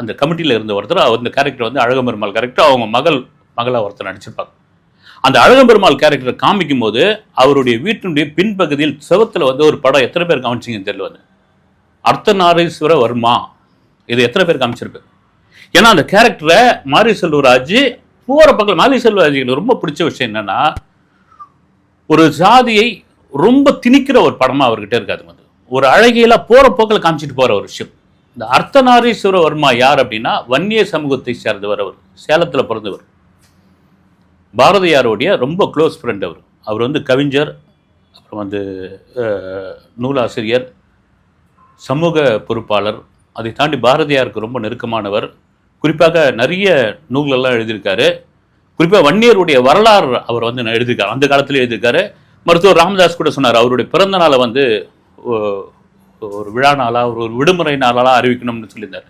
அந்த கமிட்டியில் இருந்த ஒருத்தர் அந்த கேரக்டர் வந்து அழகம்பெருமாள் கேரக்டர் அவங்க மகள் மகளாக ஒருத்தர் நடிச்சிருப்பாங்க. அந்த அழகம்பெருமாள் கேரக்டரை காமிக்கும் போது அவருடைய வீட்டினுடைய பின்பகுதியில் சிவத்தில் வந்து ஒரு படம் எத்தனை பேர் காமிச்சிங்கன்னு தெரியல வந்து. அர்த்தநாரீஸ்வர வர்மா. இது எத்தனை பேர் காமிச்சிருப்பேன் ஏன்னா அந்த கேரக்டரை மாரி செல்வராஜ் போகிற பக்கம் மாரி செல்வராஜுக்கு ரொம்ப பிடிச்ச விஷயம் என்னன்னா ஒரு ஜாதியை ரொம்ப திணிக்கிற ஒரு படமாக அவர்கிட்ட இருக்காது வந்து. ஒரு அழகியெல்லாம் போகிற போக்கில் காமிச்சிட்டு போகிற ஒரு விஷயம். இந்த அர்த்தநாரீஸ்வர வர்மா யார் அப்படின்னா வன்னிய சமூகத்தை சேர்ந்தவர் அவர் சேலத்தில் பிறந்தவர். பாரதியாருடைய ரொம்ப க்ளோஸ் ஃப்ரெண்ட் அவர். அவர் வந்து கவிஞர் அப்புறம் வந்து நூலாசிரியர் சமூக பொறுப்பாளர். அதை தாண்டி பாரதியாருக்கு ரொம்ப நெருக்கமானவர். குறிப்பாக நிறைய நூல்கள்லாம் எழுதியிருக்காரு. குறிப்பாக வன்னியருடைய வரலாறு அவர் வந்து எழுதியிருக்காரு. அந்த காலத்தில் எழுதியிருக்காரு. மருத்துவர் ராமதாஸ் கூட சொன்னார் அவருடைய பிறந்த நாளை வந்து ஒரு விழா நாளா ஒரு ஒரு விடுமுறை நாளாக அறிவிக்கணும்னு சொல்லியிருந்தார்.